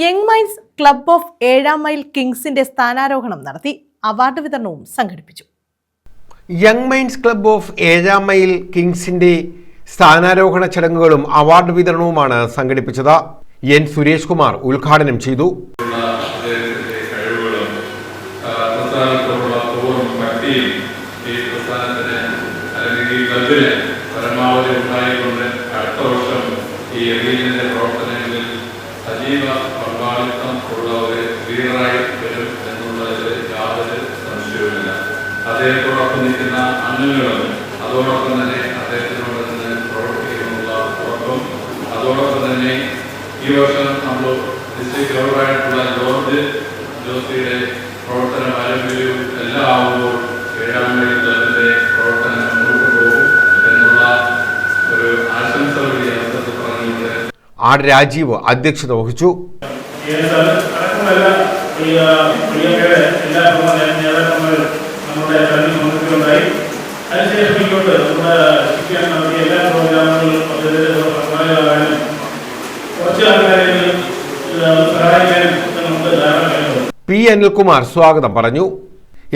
Young minds club of ഏഴാം mile കിങ്സിന്റെ സ്ഥാനാരോഹണം നടത്തി അവാർഡ് വിതരണവും സംഘടിപ്പിച്ചു. യങ് മൈൻസ് ക്ലബ് ഓഫ് ഏഴാം മൈൽ കിങ്സിന്റെ സ്ഥാനാരോഹണ ചടങ്ങുകളും അവാർഡ് വിതരണവുമാണ് സംഘടിപ്പിച്ചത്. എൻ സുരേഷ് കുമാർ ഉദ്ഘാടനം ചെയ്തു. പരമാവധി ഉണ്ടായിക്കൊണ്ട് അടുത്ത വർഷം ഈ എറിയലിന്റെ പ്രവർത്തനങ്ങളിൽ ഒരു ലീഡറായി വരും എന്നുള്ളതിൽ യാതൊരു സംശയവുമില്ല. അദ്ദേഹത്തോടൊപ്പം നിൽക്കുന്ന അംഗങ്ങളും അതോടൊപ്പം തന്നെ അദ്ദേഹത്തിനോട് തന്നെ പ്രവർത്തിക്കുമെന്നുള്ള ഉറപ്പും അതോടൊപ്പം തന്നെ ഈ വർഷം നമ്മൾ ഡിസ്ട്രിക്ട് ഗവർണറായിട്ടുള്ള ജോർജ് ജോസിയുടെ പ്രവർത്തനം ആരംഭിക്കും എല്ലാം ആവുമ്പോൾ ഏഴാം ക്ലബിന്റെ പ്രവർത്തനം മുന്നോട്ട് പോകും എന്നുള്ള ഒരു ആശംസ കൂടി അവസരത്തിൽ പറഞ്ഞുകൊണ്ട് ആർ രാജീവ് അധ്യക്ഷത വഹിച്ചു. അടക്കമല്ല ഈ പ്രിയങ്കയുടെ എല്ലാ നേതാക്കന്മാരും നമ്മുടെ ചടങ്ങിൽ പങ്കെടുക്കുകയുണ്ടായി അതിനുശേഷം ഇങ്ങോട്ട് നമ്മുടെ ശിക്ഷ നടത്തിയ എല്ലാ പ്രോഗ്രാമുകളും പദ്ധതിയുടെ പങ്കാളികളാകാനും കുറച്ച് ആൾക്കാരെ സഹായിക്കാനും നമുക്ക് ധാരാളം പി അനിൽകുമാർ സ്വാഗതം പറഞ്ഞു.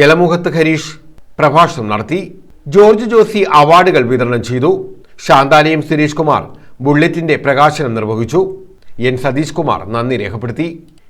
എലമുഖത്ത് ഹരീഷ് പ്രഭാഷണം നടത്തി. ജോർജ് ജോസി അവാർഡുകൾ വിതരണം ചെയ്തു. ശാന്താലയം സുരേഷ് കുമാർ ബുള്ളറ്റിന്റെ പ്രകാശനം നിർവഹിച്ചു. എൻ സതീഷ് കുമാർ നന്ദി രേഖപ്പെടുത്തി.